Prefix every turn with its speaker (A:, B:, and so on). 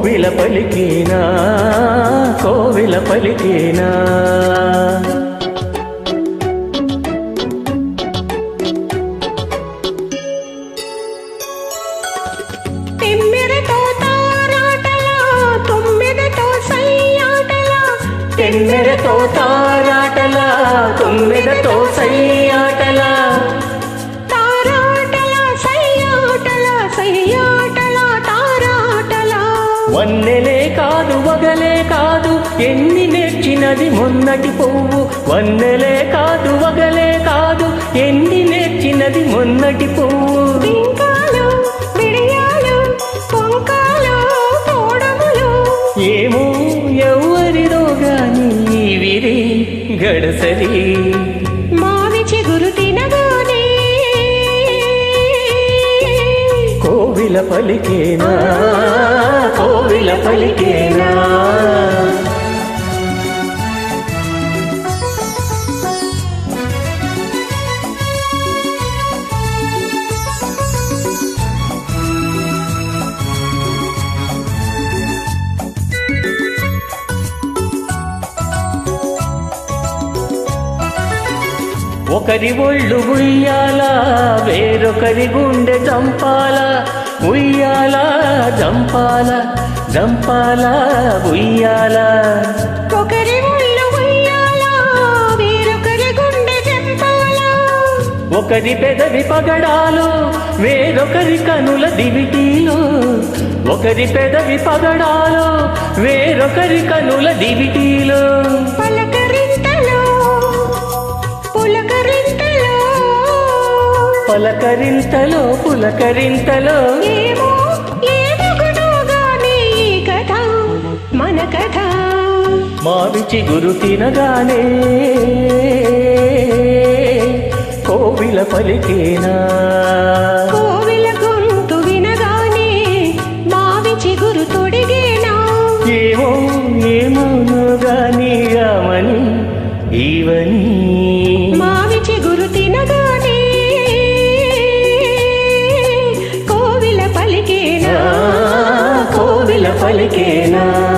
A: కోవిల
B: పలికేనా కోవిల పలికేనా.
A: తొమ్మిదతో
B: తారాటలా తొమ్మిదతో సయ్యాటలా వన్నెలే కాదు వగలే కాదు ఎన్ని నేర్చినది మొన్నటి పువ్వు. వన్నెలే కాదు వగలే కాదు ఎన్ని నేర్చినది మొన్నటి పువ్వు. ఏమో ఎవరిదో గాని విరి గడసరి కోవిల పలికేనా? కోవిల పలికేనా? ఒకరి ఒళ్ళు ఉయ్యాల వేరొకరి గుండె జంపాల ఉయ్యాల జంపాల జంపాల ఉయ్యాల.
A: ఒకరి ఒళ్ళు వేరొకరి గుండె చెంపాల.
B: ఒకరి పెదవి పగడాలు వేరొకరి కనుల దివిటీలు. ఒకరి పెదవి పగడాలు వేరొకరి కనుల దివిటీలు.
A: పలకరింతలో పులకరింతలో.
B: పలకరింతలో పులకరింతలో.
A: ఏమో కథ మన కథ.
B: మావి చిగురు తినగానే కోవిల పలికేనా?
A: కోవిల గొంతు వినగానే మావి చిగురు తొడిగేనా?
B: ఏమో ఏమోనో గాని రామని ఈవని పలికేనా?